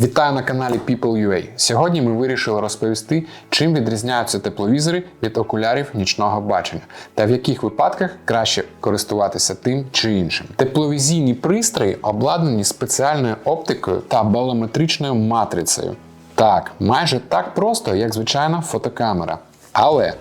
Вітаю на каналі People.ua. Сьогодні ми вирішили розповісти, чим відрізняються тепловізори від окулярів нічного бачення та в яких випадках краще користуватися тим чи іншим. Тепловізійні пристрої обладнані спеціальною оптикою та балометричною матрицею. Так, майже так просто, як звичайна фотокамера. Але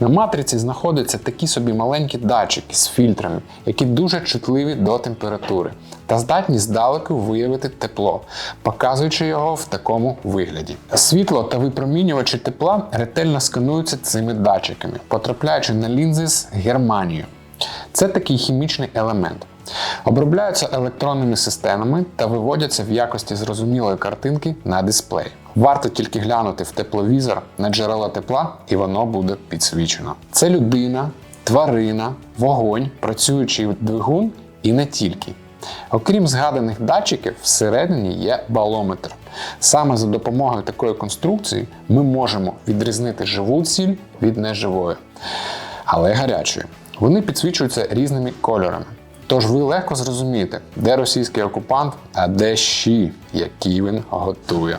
на матриці знаходяться такі собі маленькі датчики з фільтрами, які дуже чутливі до температури та здатні здалеку виявити тепло, показуючи його в такому вигляді. Світло та випромінювачі тепла ретельно скануються цими датчиками, потрапляючи на лінзи з германією. Це такий хімічний елемент. Обробляються електронними системами та виводяться в якості зрозумілої картинки на дисплей. Варто тільки глянути в тепловізор на джерело тепла, і воно буде підсвічено. Це людина, тварина, вогонь, працюючий двигун і не тільки. Окрім згаданих датчиків, всередині є балометр. Саме за допомогою такої конструкції ми можемо відрізнити живу ціль від неживої, але гарячої. Вони підсвічуються різними кольорами. Тож ви легко зрозумієте, де російський окупант, а де щі, які він готує.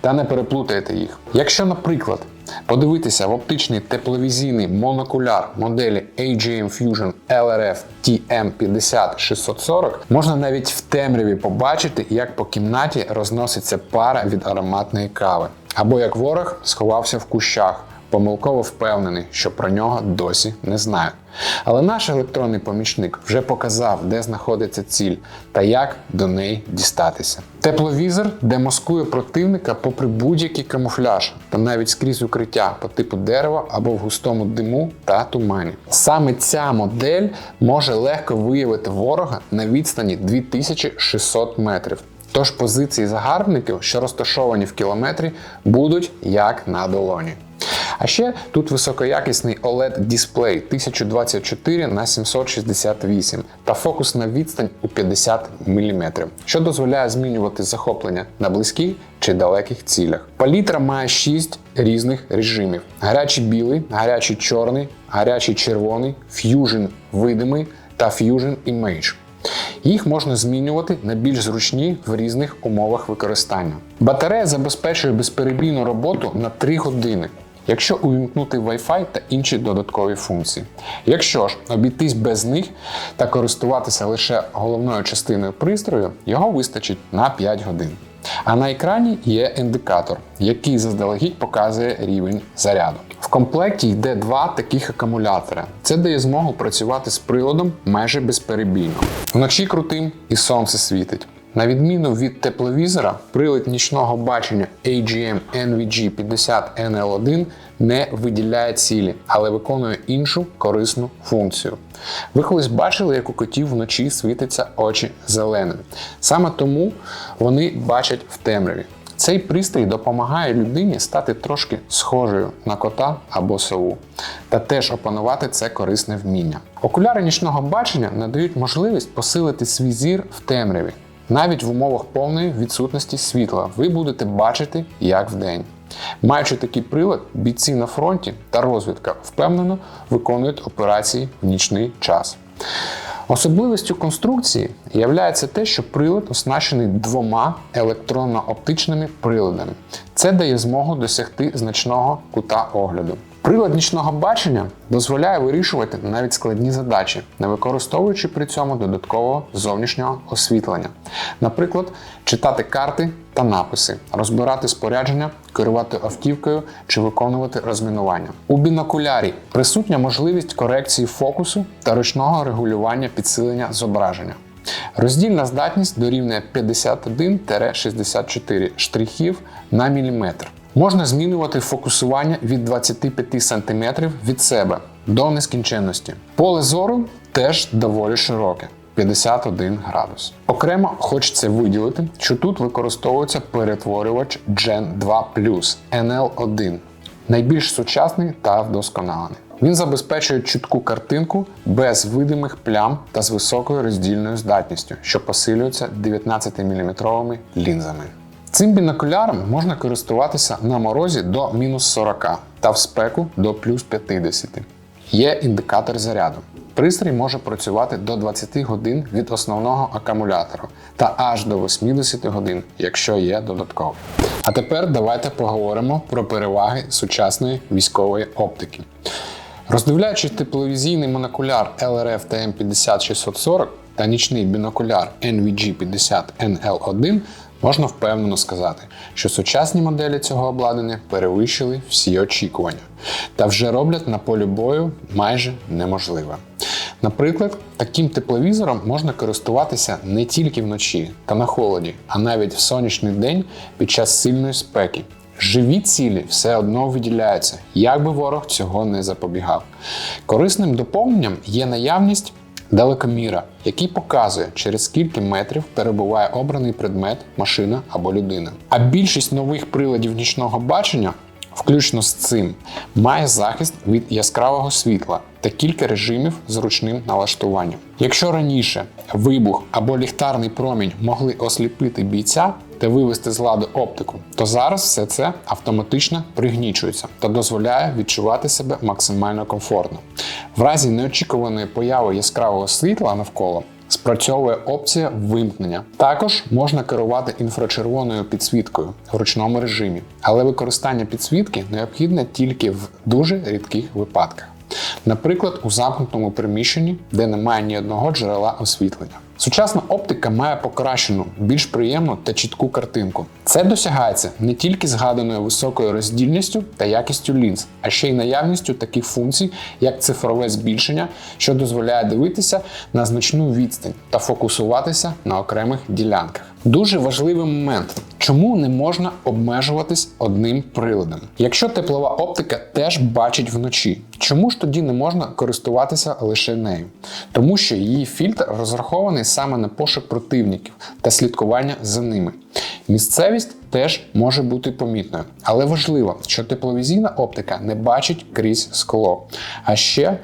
Та не переплутайте їх. Якщо, наприклад, подивитися в оптичний тепловізійний монокуляр моделі AGM Fusion LRF TM50640, можна навіть в темряві побачити, як по кімнаті розноситься пара від ароматної кави, або як ворог сховався в кущах помилково впевнений, що про нього досі не знають. Але наш електронний помічник вже показав, де знаходиться ціль та як до неї дістатися. Тепловізор демаскує противника попри будь-який камуфляж та навіть скрізь укриття по типу дерева або в густому диму та тумані. Саме ця модель може легко виявити ворога на відстані 2600 метрів. Тож позиції загарбників, що розташовані в кілометрі, будуть як на долоні. А ще тут високоякісний oled дисплей 1024 на 768 та фокусна відстань у 50 мм, що дозволяє змінювати захоплення на близьких чи далеких цілях. Палітра має 6 різних режимів: гарячий білий, гарячий чорний, гарячий червоний, Fusion видимий та Fusion Image. Їх можна змінювати на більш зручні в різних умовах використання. Батарея забезпечує безперебійну роботу на 3 години. Якщо увімкнути Wi-Fi та інші додаткові функції. Якщо ж обійтись без них та користуватися лише головною частиною пристрою, його вистачить на 5 годин. А на екрані є індикатор, який заздалегідь показує рівень заряду. В комплекті йде два таких акумулятора. Це дає змогу працювати з приладом майже безперебійно. Вночі крутим і сонце світить. На відміну від тепловізора, прилад нічного бачення AGM NVG 50 NL1 не виділяє цілі, але виконує іншу корисну функцію. Ви колись бачили, як у котів вночі світяться очі зеленим. Саме тому вони бачать в темряві. Цей пристрій допомагає людині стати трошки схожою на кота або сову, та теж опанувати це корисне вміння. Окуляри нічного бачення надають можливість посилити свій зір в темряві. Навіть в умовах повної відсутності світла ви будете бачити, як вдень. Маючи такий прилад, бійці на фронті та розвідка впевнено виконують операції в нічний час. Особливістю конструкції є те, що прилад оснащений двома електронно-оптичними приладами. Це дає змогу досягти значного кута огляду. Прилад нічного бачення дозволяє вирішувати навіть складні задачі, не використовуючи при цьому додаткового зовнішнього освітлення. Наприклад, читати карти та написи, розбирати спорядження, керувати автівкою чи виконувати розмінування. У бінокулярі присутня можливість корекції фокусу та ручного регулювання підсилення зображення. Роздільна здатність дорівнює 51-64 штрихів на міліметр. Можна змінювати фокусування від 25 см від себе до нескінченності. Поле зору теж доволі широке. 51 градус. Окремо хочеться виділити, що тут використовується перетворювач Gen 2 NL1, найбільш сучасний та вдосконалений. Він забезпечує чітку картинку без видимих плям та з високою роздільною здатністю, що посилюється 19-мм лінзами. Цим бінокуляром можна користуватися на морозі до мінус 40 та в спеку до плюс 50. Є індикатор заряду. Пристрій може працювати до 20 годин від основного акумулятора та аж до 80 годин, якщо є додаткові. А тепер давайте поговоримо про переваги сучасної військової оптики. Роздивляючись тепловізійний монокуляр LRF TM50640 та нічний бінокуляр NVG50 NL1, можна впевнено сказати, що сучасні моделі цього обладнання перевищили всі очікування та вже роблять на полі бою майже неможливе. Наприклад, таким тепловізором можна користуватися не тільки вночі та на холоді, а навіть в сонячний день під час сильної спеки. Живі цілі все одно виділяються, як би ворог цього не запобігав. Корисним доповненням є наявність далекоміра, який показує, через скільки метрів перебуває обраний предмет, машина або людина. А більшість нових приладів нічного бачення, включно з цим, має захист від яскравого світла та кілька режимів з ручним налаштуванням. Якщо раніше вибух або ліхтарний промінь могли осліпити бійця та вивести з ладу оптику, то зараз все це автоматично пригнічується та дозволяє відчувати себе максимально комфортно. В разі неочікуваної появи яскравого світла навколо. Спрацьовує опція вимкнення. Також можна керувати інфрачервоною підсвіткою в ручному режимі, але використання підсвітки необхідне тільки в дуже рідких випадках. Наприклад, у замкнутому приміщенні, де немає ні одного джерела освітлення. Сучасна оптика має покращену, більш приємну та чітку картинку. Це досягається не тільки згаданою високою роздільністю та якістю лінз, а ще й наявністю таких функцій, як цифрове збільшення, що дозволяє дивитися на значну відстань та фокусуватися на окремих ділянках. Дуже важливий момент. Чому не можна обмежуватись одним приладом? Якщо теплова оптика теж бачить вночі, чому ж тоді не можна користуватися лише нею? Тому що її фільтр розрахований саме на пошук противників та слідкування за ними. Місцевість теж може бути помітною, але важливо, що тепловізійна оптика не бачить крізь скло, а ще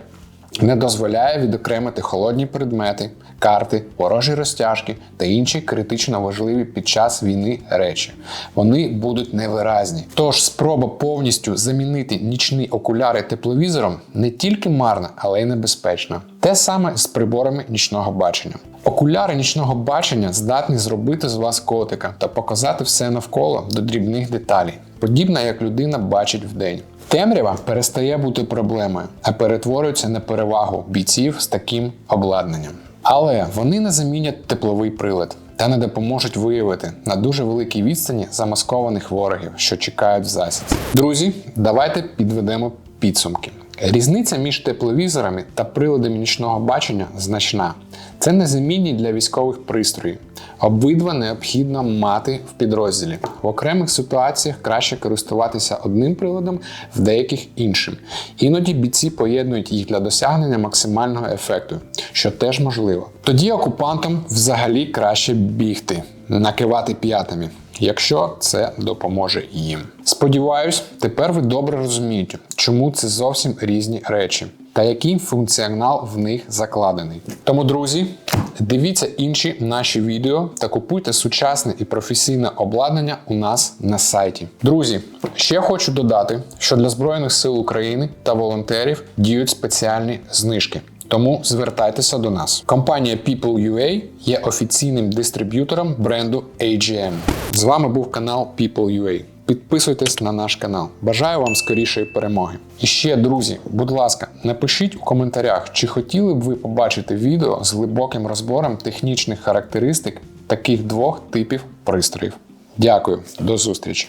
не дозволяє відокремити холодні предмети, карти, ворожі розтяжки та інші критично важливі під час війни речі. Вони будуть невиразні. Тож спроба повністю замінити нічні окуляри тепловізором не тільки марна, але й небезпечна. Те саме з приборами нічного бачення. Окуляри нічного бачення здатні зробити з вас котика та показати все навколо до дрібних деталей, подібно як людина бачить вдень. Темрява перестає бути проблемою, а перетворюється на перевагу бійців з таким обладнанням. Але вони не замінять тепловий прилад та не допоможуть виявити на дуже великій відстані замаскованих ворогів, що чекають в засідці. Друзі, давайте підведемо підсумки. Різниця між тепловізорами та приладами нічного бачення значна. Це незамінні для військових пристроїв. Обидва необхідно мати в підрозділі. В окремих ситуаціях краще користуватися одним приладом, в деяких іншим. Іноді бійці поєднують їх для досягнення максимального ефекту, що теж можливо. Тоді окупантам взагалі краще бігти, накивати п'ятами. Якщо це допоможе їм. Сподіваюсь, тепер ви добре розумієте, чому це зовсім різні речі та який функціонал в них закладений. Тому, друзі, дивіться інші наші відео та купуйте сучасне і професійне обладнання у нас на сайті. Друзі, ще хочу додати, що для Збройних сил України та волонтерів діють спеціальні знижки. Тому звертайтеся до нас. Компанія People.ua є офіційним дистриб'ютором бренду AGM. З вами був канал People.ua. Підписуйтесь на наш канал. Бажаю вам скорішої перемоги. І ще, друзі, будь ласка, напишіть у коментарях, чи хотіли б ви побачити відео з глибоким розбором технічних характеристик таких двох типів пристроїв. Дякую, до зустрічі!